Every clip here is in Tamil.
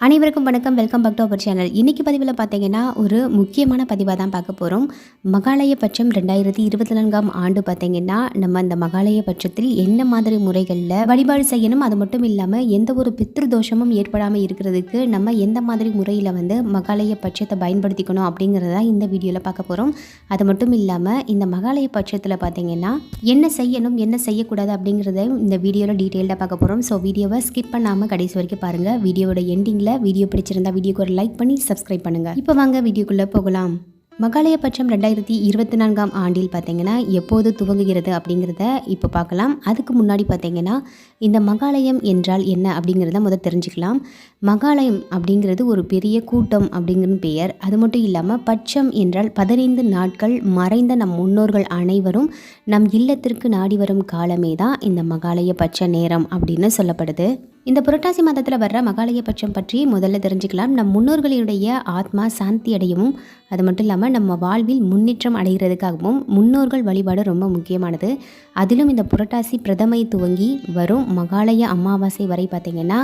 அனைவருக்கும் வணக்கம். Welcome back to our channel இன்றைக்கி பதிவில் பார்த்தீங்கன்னா ஒரு முக்கியமான பதிவாக தான் பார்க்க போகிறோம் மகாலய பட்சம் ரெண்டாயிரத்தி இருபத்தி நான்காம் ஆண்டு பார்த்தீங்கன்னா நம்ம அந்த மகாலய பட்சத்தில் என்ன மாதிரி முறைகளில் வழிபாடு செய்யணும் அது மட்டும் இல்லாமல் எந்த ஒரு பித்ரு தோஷமும் ஏற்படாமல் இருக்கிறதுக்கு நம்ம எந்த மாதிரி முறையில் வந்து மகாலய பட்சத்தை பயன்படுத்திக்கணும் அப்படிங்கிறத இந்த வீடியோவில் பார்க்க போகிறோம் அது மட்டும் இல்லாமல் இந்த மகாலய பட்சத்தில் பார்த்தீங்கன்னா என்ன செய்யணும் என்ன செய்யக்கூடாது அப்படிங்கிறத இந்த வீடியோவில் டீட்டெயில்டாக பார்க்க போகிறோம் ஸோ வீடியோவை ஸ்கிப் பண்ணாமல் கடைசி வரைக்கும் பாருங்கள் வீடியோவோட எண்டிங்கில் வீடியோ பிடிச்சிருந்தா வீடியோக்கு ஒரு லைக் பண்ணி சப்ஸ்கிரைப் பண்ணுங்கள் இப்போ வாங்க வீடியோக்குள்ளே போகலாம். மகாலய பட்சம் ரெண்டாயிரத்தி இருபத்தி நான்காம் ஆண்டில் பார்த்தீங்கன்னா எப்போது துவங்குகிறது அப்படிங்கிறத இப்போ பார்க்கலாம். அதுக்கு முன்னாடி பார்த்தீங்கன்னா இந்த மகாலயம் என்றால் என்ன அப்படிங்கிறத முதல் தெரிஞ்சுக்கலாம். மகாலயம் அப்படிங்கிறது ஒரு பெரிய கூட்டம் அப்படிங்கிற பெயர். அது மட்டும் இல்லாமல் பட்சம் என்றால் பதினைந்து நாட்கள் மறைந்த நம் முன்னோர்கள் அனைவரும் நம் இல்லத்திற்கு நாடி வரும் காலமே தான் இந்த மகாலய பட்ச நேரம் அப்படின்னு சொல்லப்படுது. இந்த புரட்டாசி மாதத்தில் வர்ற மகாலய பட்சம் பற்றி முதல்ல தெரிஞ்சுக்கலாம். நம் முன்னோர்களினுடைய ஆத்மா சாந்தி அடையவும் அது மட்டும் இல்லாமல் நம்ம வாழ்வில் முன்னேற்றம் அடைகிறதுக்காகவும் முன்னோர்கள் வழிபாடு ரொம்ப முக்கியமானது. அதிலும் இந்த புரட்டாசி பிரதமை துவங்கி வரும் மகாலய அமாவாசை வரை பார்த்திங்கன்னா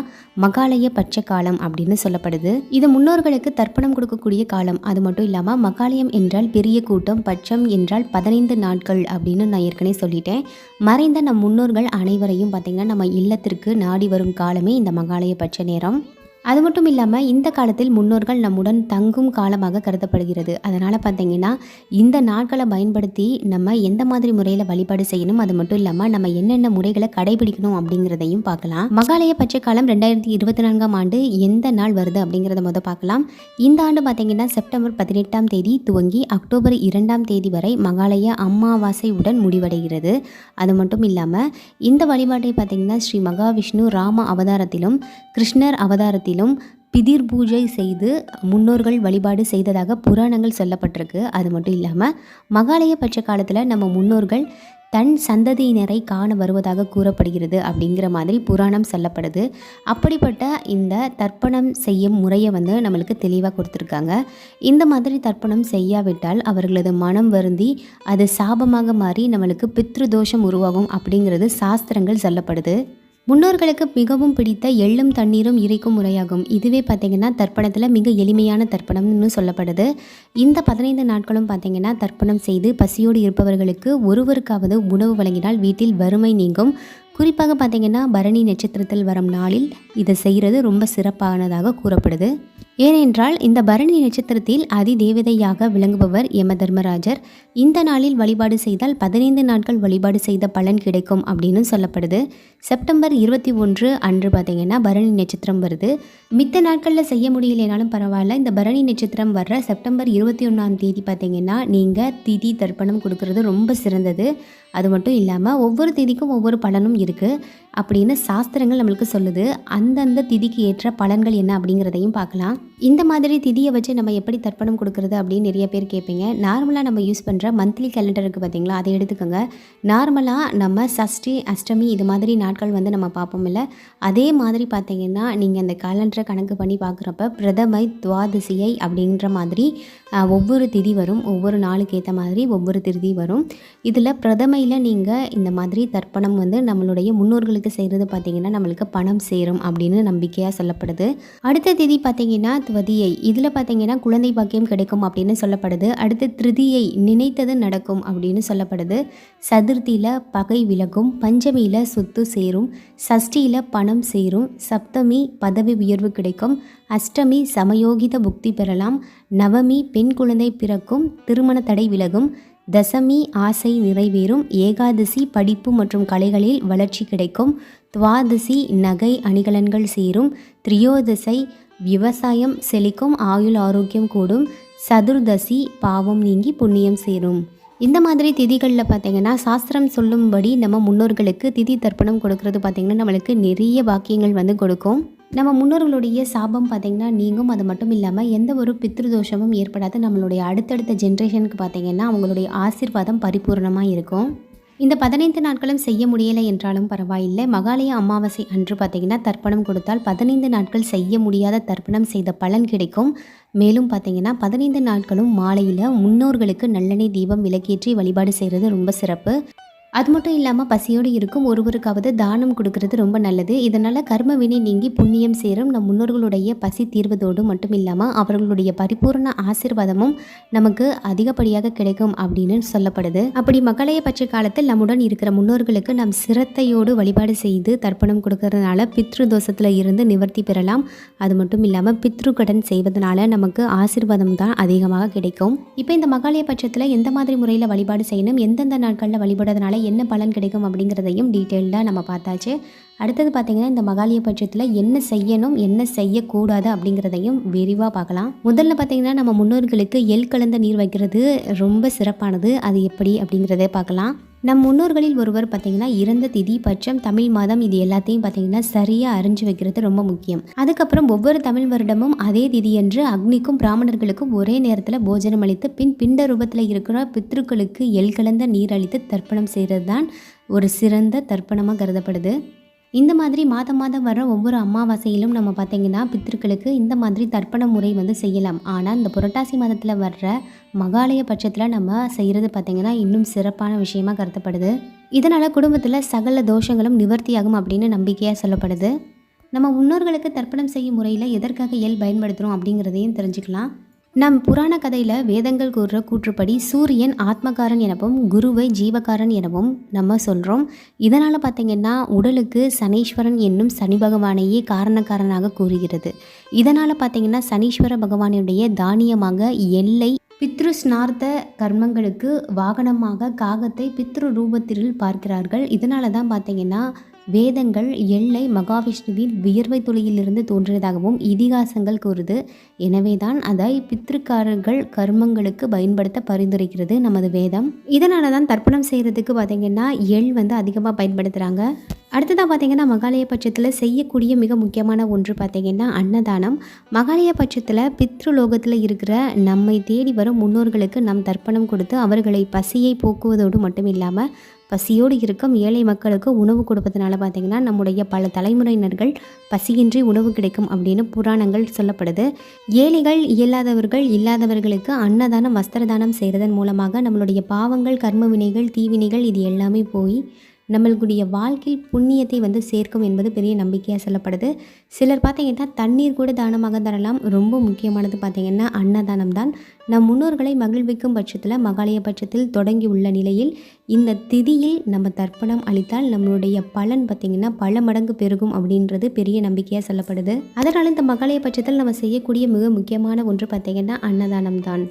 மகாலய பட்ச காலம் அப்படின்னு சொல்லப்படுது. இது முன்னோர்களுக்கு தர்ப்பணம் கொடுக்கக்கூடிய காலம். அது மட்டும் இல்லாமல் மகாலயம் என்றால் பெரிய கூட்டம் பட்சம் என்றால் பதினைந்து நாட்கள் அப்படின்னு நான் ஏற்கனவே சொல்லிட்டேன். மறைந்த நம் முன்னோர்கள் அனைவரையும் பார்த்திங்கன்னா நம்ம இல்லத்திற்கு நாடி வரும் காலம் இந்த மகாலய பட்ச நேரம். அது மட்டும் இல்லாமல் இந்த காலத்தில் முன்னோர்கள் நம்முடன் தங்கும் காலமாக கருதப்படுகிறது. அதனால் பார்த்தீங்கன்னா இந்த நாட்களை பயன்படுத்தி நம்ம எந்த மாதிரி முறையில் வழிபாடு செய்யணும் அது மட்டும் இல்லாமல் நம்ம என்னென்ன முறைகளை கடைபிடிக்கணும் அப்படிங்கிறதையும் பார்க்கலாம். மகாலய பச்சை காலம் ரெண்டாயிரத்தி இருபத்தி நான்காம் ஆண்டு எந்த நாள் வருது அப்படிங்கிறத முதல் பார்க்கலாம். இந்த ஆண்டு பார்த்தீங்கன்னா செப்டம்பர் பதினெட்டாம் தேதி துவங்கி அக்டோபர் இரண்டாம் தேதி வரை மகாலய அமாவாசை உடன் முடிவடைகிறது. அது மட்டும் இல்லாமல் இந்த வழிபாட்டை பார்த்தீங்கன்னா ஸ்ரீ மகாவிஷ்ணு ராம அவதாரத்திலும் கிருஷ்ணர் அவதாரத்திலும் பிதிர் பூஜை செய்து முன்னோர்கள் வழிபாடு செய்ததாக புராணங்கள் சொல்லப்பட்டிருக்கு. அது மட்டும் இல்லாமல் மகாலய பட்ச காலத்தில் நம்ம முன்னோர்கள் தன் சந்ததியினரை காண வருவதாக கூறப்படுகிறது அப்படிங்கிற மாதிரி புராணம் சொல்லப்படுது. அப்படிப்பட்ட இந்த தர்ப்பணம் செய்யும் முறையை வந்து நம்மளுக்கு தெளிவாக கொடுத்துருக்காங்க. இந்த மாதிரி தர்ப்பணம் செய்யாவிட்டால் அவர்களது மனம் வருந்தி அது சாபமாக மாறி நம்மளுக்கு பித்ரு தோஷம் உருவாகும் அப்படிங்கிறது சாஸ்திரங்கள் சொல்லப்படுது. முன்னோர்களுக்கு மிகவும் பிடித்த எள்ளும் தண்ணீரும் இறைக்கும் முறையாகும் இதுவே பார்த்திங்கன்னா தர்ப்பணத்தில் மிக எளிமையான தர்ப்பணம்னு சொல்லப்படுது. இந்த பதினைந்து நாட்களும் பார்த்திங்கன்னா தர்ப்பணம் செய்து பசியோடு இருப்பவர்களுக்கு ஒருவருக்காவது உணவு வழங்கினால் வீட்டில் வறுமை நீங்கும். குறிப்பாக பார்த்திங்கன்னா பரணி நட்சத்திரத்தில் வரும் நாளில் இதை செய்கிறது ரொம்ப சிறப்பானதாக கூறப்படுது. ஏனென்றால் இந்த பரணி நட்சத்திரத்தில் அதி தேவதையாக விளங்குபவர் யம தர்மராஜர். இந்த நாளில் வழிபாடு செய்தால் பதினைந்து நாட்கள் வழிபாடு செய்த பலன் கிடைக்கும் அப்படின்னு சொல்லப்படுது. செப்டம்பர் இருபத்தி ஒன்று அன்று பார்த்தீங்கன்னா பரணி நட்சத்திரம் வருது. மித்த நாட்களில் செய்ய முடியலைனாலும் பரவாயில்ல. இந்த பரணி நட்சத்திரம் வர்ற செப்டம்பர் இருபத்தி ஒன்றாம் தேதி பார்த்தீங்கன்னா நீங்கள் திதி தர்ப்பணம் கொடுக்கறது ரொம்ப சிறந்தது. அது மட்டும் இல்லாமல் ஒவ்வொரு தேதிக்கும் ஒவ்வொரு பலனும் இருக்குது அப்படின்னு சாஸ்திரங்கள் நம்மளுக்கு சொல்லுது. அந்தந்த திதிக்கு ஏற்ற பலன்கள் என்ன அப்படிங்கிறதையும் பார்க்கலாம். இந்த மாதிரி திதியை வச்சு நம்ம எப்படி தர்ப்பணம் கொடுக்குறது அப்படின்னு நிறைய பேர் கேட்பீங்க. நார்மலாக நம்ம யூஸ் பண்ணுற மந்த்லி கேலண்டர் இருக்குது பார்த்தீங்களா? அதை எடுத்துக்கோங்க. நார்மலாக நம்ம சஷ்டி அஷ்டமி இது மாதிரி நாட்கள் வந்து நம்ம பார்ப்போம் இல்லை? அதே மாதிரி பார்த்தீங்கன்னா நீங்கள் அந்த கேலண்டரை கணக்கு பண்ணி பார்க்குறப்ப பிரதமை துவாதசியை அப்படின்ற மாதிரி ஒவ்வொரு திதி வரும். ஒவ்வொரு நாளுக்கு ஏற்ற மாதிரி ஒவ்வொரு திதி வரும். இதில் பிரதமையில் நீங்கள் இந்த மாதிரி தர்ப்பணம் வந்து நம்மளுடைய முன்னோர்களுக்கு செய்கிறது பார்த்தீங்கன்னா நம்மளுக்கு பணம் சேரும் அப்படின்னு நம்பிக்கையாக சொல்லப்படுது. அடுத்த திதி பார்த்தீங்கன்னா துவதியை. இதில் பார்த்தீங்கன்னா குழந்தை பாக்கியம் கிடைக்கும் அப்படின்னு சொல்லப்படுது. அடுத்து திருதியை நினைத்தது நடக்கும் அப்படின்னு சொல்லப்படுது. சதுர்த்தியில் பகை விலகும் பஞ்சமியில் சொத்து சேரும் சஷ்டியில் பணம் சேரும் சப்தமி பதவி உயர்வு கிடைக்கும் அஷ்டமி சமயோகித புக்தி பெறலாம் நவமி பெண் குழந்தை பிறக்கும் திருமண தடை விலகும் தசமி ஆசை நிறைவேறும் ஏகாதசி படிப்பு மற்றும் கலைகளில் வளர்ச்சி கிடைக்கும் துவாதசி நகை அணிகலன்கள் சேரும் திரியோதசை விவசாயம் செழிக்கும் ஆயுள் ஆரோக்கியம் கூடும் சதுர்தசி பாவம் நீங்கி புண்ணியம் சேரும். இந்த மாதிரி திதிகளில் பார்த்தீங்கன்னா சாஸ்திரம் சொல்லும்படி நம்ம முன்னோர்களுக்கு திதி தர்ப்பணம் கொடுக்கறது பார்த்திங்கன்னா நம்மளுக்கு நிறைய வாக்கியங்கள் வந்து கொடுக்கும். நம்ம முன்னோர்களுடைய சாபம் பார்த்திங்கன்னா நீங்கும். அது மட்டும் இல்லாமல் எந்த ஒரு பித்ருதோஷமும் ஏற்படாது. நம்மளுடைய அடுத்தடுத்த ஜென்ரேஷனுக்கு பார்த்திங்கன்னா அவங்களுடைய ஆசீர்வாதம் பரிபூர்ணமாக இருக்கும். இந்த பதினைந்து நாட்களும் செய்ய முடியலை என்றாலும் பரவாயில்லை. மகாலய அமாவாசை அன்று பார்த்தீங்கன்னா தர்ப்பணம் கொடுத்தால் பதினைந்து நாட்கள் செய்ய முடியாத தர்ப்பணம் செய்த பலன் கிடைக்கும். மேலும் பார்த்தீங்கன்னா பதினைந்து நாட்களும் மாலையில் முன்னோர்களுக்கு நல்லெண்ணெய் தீபம் விளக்கேற்றி வழிபாடு செய்கிறது ரொம்ப சிறப்பு. அது மட்டும் இல்லாமல் பசியோடு இருக்கும் ஒருவருக்காவது தானம் கொடுக்கறது ரொம்ப நல்லது. இதனால் கர்ம வினை நீங்கி புண்ணியம் சேரும். நம் முன்னோர்களுடைய பசி தீர்வதோடு மட்டும் இல்லாமல் அவர்களுடைய பரிபூர்ண ஆசீர்வாதமும் நமக்கு அதிகப்படியாக கிடைக்கும் அப்படின்னு சொல்லப்படுது. அப்படி மகளைய பட்ச காலத்தில் நம்முடன் இருக்கிற முன்னோர்களுக்கு நாம் சிரத்தையோடு வழிபாடு செய்து தர்ப்பணம் கொடுக்கறதுனால பித்ரு தோஷத்தில் இருந்து நிவர்த்தி பெறலாம். அது மட்டும் இல்லாமல் பித்ரு கடன் செய்வதனால நமக்கு ஆசீர்வாதம் தான் அதிகமாக கிடைக்கும். இப்போ இந்த மகாலய பட்சத்தில் எந்த மாதிரி முறையில் வழிபாடு செய்யணும்? எந்தெந்த நாட்களில் வழிபடுறதுனால என்ன பலன் கிடைக்கும் அப்படிங்கிறதையும் டீட்டெயில்டாக நம்ம பார்த்தாச்சு. அடுத்தது பார்த்திங்கன்னா இந்த மகாலய பட்சத்தில் என்ன செய்யணும் என்ன செய்யக்கூடாது அப்படிங்கிறதையும் விரிவாக பார்க்கலாம். முதல்ல பார்த்திங்கன்னா நம்ம முன்னோர்களுக்கு எல் கலந்த நீர் வைக்கிறது ரொம்ப சிறப்பானது. அது எப்படி அப்படிங்கிறத பார்க்கலாம். நம் முன்னோர்களில் ஒருவர் பார்த்திங்கன்னா இறந்த திதி பட்சம் தமிழ் மாதம் இது எல்லாத்தையும் பார்த்திங்கன்னா சரியாக அறிஞ்சு வைக்கிறது ரொம்ப முக்கியம். அதுக்கப்புறம் ஒவ்வொரு தமிழ் வருடமும் அதே திதியன்று அக்னிக்கும் பிராமணர்களுக்கும் ஒரே நேரத்தில் போஜனம் அளித்து பின் பிண்ட ரூபத்தில் இருக்கிற பித்ருக்களுக்கு எல் கலந்த நீர் அளித்து தர்ப்பணம் செய்கிறது தான் ஒரு சிறந்த தர்ப்பணமாக கருதப்படுது. இந்த மாதிரி மாதம் மாதம் வர ஒவ்வொரு அமாவாசையிலும் நம்ம பார்த்திங்கன்னா பித்திருக்களுக்கு இந்த மாதிரி தர்ப்பண முறை வந்து செய்யலாம். ஆனால் இந்த புரட்டாசி மாதத்தில் வர்ற மகாலய பட்சத்தில் நம்ம செய்கிறது பார்த்திங்கன்னா இன்னும் சிறப்பான விஷயமா கருதப்படுது. இதனால் குடும்பத்தில் சகல தோஷங்களும் நிவர்த்தியாகும் அப்படின்னு நம்பிக்கையாக சொல்லப்படுது. நம்ம முன்னோர்களுக்கு தர்ப்பணம் செய்யும் முறையில் எதற்காக எல் பயன்படுத்துகிறோம் அப்படிங்கிறதையும் தெரிஞ்சுக்கலாம். நம் புராண கதையில் வேதங்கள் கூறுற கூற்றுப்படி சூரியன் ஆத்மகாரன் எனவும் குருவை ஜீவகாரன் எனவும் நம்ம சொல்கிறோம் இதனால் பார்த்திங்கன்னா உடலுக்கு சனீஸ்வரன் என்னும் சனி பகவானையே காரணக்காரனாக கூறுகிறது. இதனால் பார்த்திங்கன்னா சனீஸ்வர பகவானுடைய தானியமாக எல்லை பித்ரு ஸ்நார்த்த கர்மங்களுக்கு வாகனமாக காகத்தை பித்ரு ரூபத்தில் பார்க்கிறார்கள். இதனால தான் பார்த்திங்கன்னா வேதங்கள் எல்லை மகாவிஷ்ணுவின் வியர்வை துளியிலிருந்து தோன்றியதாகவும் இதிகாசங்கள் கூறுது. எனவே தான் அதை பித்திருக்காரர்கள் கர்மங்களுக்கு பயன்படுத்த பரிந்துரைக்கிறது நமது வேதம். இதனால தான் தர்ப்பணம் செய்கிறதுக்கு பார்த்திங்கன்னா எள் வந்து அதிகமாக பயன்படுத்துகிறாங்க அடுத்ததாக பார்த்திங்கன்னா மகாலய பட்சத்தில் செய்யக்கூடிய மிக முக்கியமான ஒன்று பார்த்திங்கன்னா அன்னதானம். மகாலய பட்சத்தில் பித்ருலோகத்தில் இருக்கிற நம்மை தேடி வரும் முன்னோர்களுக்கு நம் தர்ப்பணம் கொடுத்து அவர்களை பசியை போக்குவதோடு மட்டும் இல்லாமல் பசியோடு இருக்கும் ஏழை மக்களுக்கு உணவு கொடுப்பதனால பார்த்திங்கன்னா நம்முடைய பல தலைமுறையினர்கள் பசியின்றி உணவு கிடைக்கும் அப்படின்னு புராணங்கள் சொல்லப்படுது. ஏழைகள் இயலாதவர்கள் இல்லாதவர்களுக்கு அன்னதானம் வஸ்திரதானம் செய்கிறதன் மூலமாக நம்மளுடைய பாவங்கள் கர்ம வினைகள் தீவினைகள் இது எல்லாமே போய் நம்மளுடைய வாழ்க்கையில் புண்ணியத்தை வந்து சேர்க்கும் என்பது பெரிய நம்பிக்கையாக சொல்லப்படுது. சிலர் பார்த்திங்கன்னா தண்ணீர் கூட தானமாக தரலாம். ரொம்ப முக்கியமானது பார்த்திங்கன்னா அன்னதானம் தான். நம் முன்னோர்களை மகிழ்விக்கும் பட்சத்தில் மகாலய பட்சத்தில் தொடங்கி உள்ள நிலையில் இந்த திதியில் நம்ம தர்ப்பணம் அளித்தால் நம்மளுடைய பலன் பார்த்திங்கன்னா பல மடங்கு பெருகும் அப்படின்றது பெரிய நம்பிக்கையாக சொல்லப்படுது. அதனால் இந்த மகாலய பட்சத்தில் நம்ம செய்யக்கூடிய மிக முக்கியமான ஒன்று பார்த்திங்கன்னா அன்னதானம் தான்.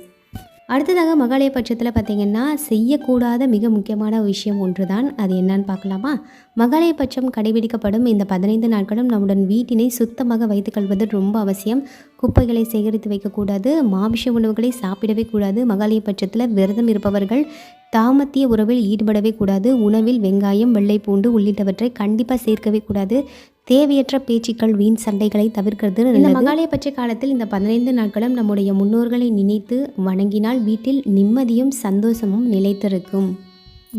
அடுத்ததாக மகாலய பட்சத்தில் பார்த்திங்கன்னா செய்யக்கூடாத மிக முக்கியமான விஷயம் ஒன்று தான் அது என்னன்னு பார்க்கலாமா? மகாலய பட்சம் கடைபிடிக்கப்படும் இந்த பதினைந்து நாட்களும் நம்முடன் வீட்டினை சுத்தமாக வைத்துக்கொள்வது ரொம்ப அவசியம். குப்பைகளை சேகரித்து வைக்கக்கூடாது மாமிஷ உணவுகளை சாப்பிடவே கூடாது மகாலய பட்சத்தில் விரதம் இருப்பவர்கள் தாமத்திய உறவில் ஈடுபடவே கூடாது உணவில் வெங்காயம் வெள்ளை பூண்டு உள்ளிட்டவற்றை கண்டிப்பாக சேர்க்கவே கூடாது. தேவையற்ற பேச்சுக்கள் வீண் சண்டைகளை தவிர்க்கிறது இந்த மகாலய பட்ச காலத்தில் இந்த பதினைந்து நாட்களும் நம்முடைய முன்னோர்களை நினைத்து வணங்கினால் வீட்டில் நிம்மதியும் சந்தோஷமும் நிலைத்திருக்கும்.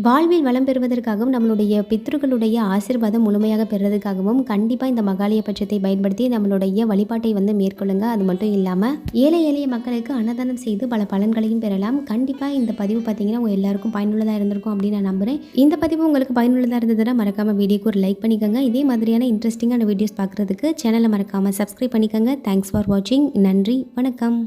வாழ்வில் வளம் பெறுவதற்காகவும் நம்மளுடைய பித்ருக்களுடைய ஆசிர்வாதம் முழுமையாக பெறுறதுக்காகவும் கண்டிப்பாக இந்த மகாலய பட்சத்தை பயன்படுத்தி நம்மளுடைய வழிபாட்டை வந்து மேற்கொள்ளுங்க. அது மட்டும் இல்லாமல் ஏழை எளிய மக்களுக்கு அன்னதானம் செய்து பல பலன்களையும் பெறலாம். கண்டிப்பாக இந்த பதிவு பார்த்தீங்கன்னா உங்கள் எல்லாருக்கும் பயனுள்ளதாக இருந்திருக்கும் அப்படின்னு நான் நம்புகிறேன் இந்த பதிவு உங்களுக்கு பயனுள்ளதாக இருந்ததுன்னா மறக்காமல் வீடியோக்கு ஒரு லைக் பண்ணிக்கோங்க. இதே மாதிரியான இன்ட்ரெஸ்டிங்கான வீடியோஸ் பார்க்குறதுக்கு சேனலை மறக்காமல் சப்ஸ்கிரைப் பண்ணிக்கோங்க. தேங்க்ஸ் ஃபார் வாட்சிங் நன்றி வணக்கம்.